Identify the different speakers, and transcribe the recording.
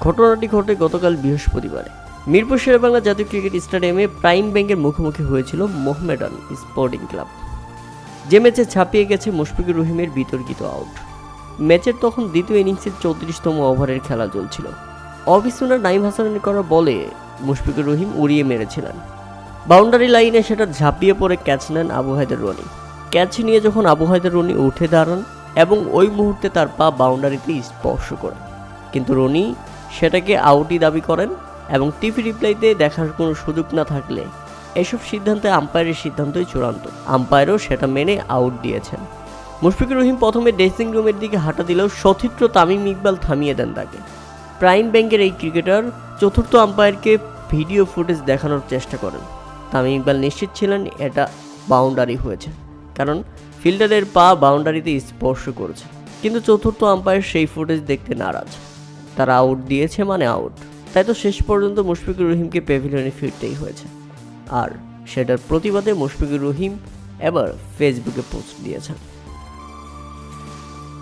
Speaker 1: ঘটনাটি ঘটে গতকাল বৃহস্পতিবারে। মিরপুর শেরেবাংলা জাতীয় ক্রিকেট স্টেডিয়ামে প্রাইম ব্যাংকের মুখোমুখি হয়েছিল মোহামেডান স্পোর্টিং ক্লাব। যে ম্যাচে ছাপিয়ে গেছে মুশফিকুর রহিমের বিতর্কিত আউট। ম্যাচের তখন দ্বিতীয় ইনিংসের চৌত্রিশতম ওভারের খেলা চলছিল। অফ স্পিনার নাইম হাসানের করা বলে মুশফিকুর রহিম উড়িয়ে মেরেছিলেন। বাউন্ডারি লাইনে সেটা ঝাঁপিয়ে পড়ে ক্যাচ নেন আবু হায়দার রনি। ক্যাচ নিয়ে যখন আবু হায়দার রনি উঠে দাঁড়ান এবং ওই মুহূর্তে তার পা বাউন্ডারিতে স্পর্শ করে কিন্তু রনি সেটাকে আউটই দাবি করেন এবং টিভি রিপ্লাইতে দেখার কোনো সুযোগ না থাকলে এসব সিদ্ধান্তে আম্পায়ারের সিদ্ধান্তই চূড়ান্ত। আম্পায়ারও সেটা মেনে আউট দিয়েছেন। মুশফিকুর রহিম প্রথমে ড্রেসিং রুমের দিকে হাঁটা দিলেও সতীর্থ তামিম ইকবাল থামিয়ে দেন তাকে। প্রাইম ব্যাংকের এই ক্রিকেটার চতুর্থ আম্পায়ারকে ভিডিও ফুটেজ দেখানোর চেষ্টা করেন। তামিম ইকবাল নিশ্চিত ছিলেন এটা বাউন্ডারি হয়েছে, কারণ ফিল্ডারের পা বাউন্ডারিতে স্পর্শ করেছে। কিন্তু চতুর্থ আম্পায়ার সেই ফুটেজ দেখতে নারাজ। তারা আউট দিয়েছে মানে আউট তাই তো শেষ পর্যন্ত মুশফিকুর রহিমকে প্যাভিলিয়নে ফিরতেই হয়েছে। আর সেটার প্রতিবাদে মুশফিকুর রহিম এবার ফেসবুকে পোস্ট দিয়েছেন।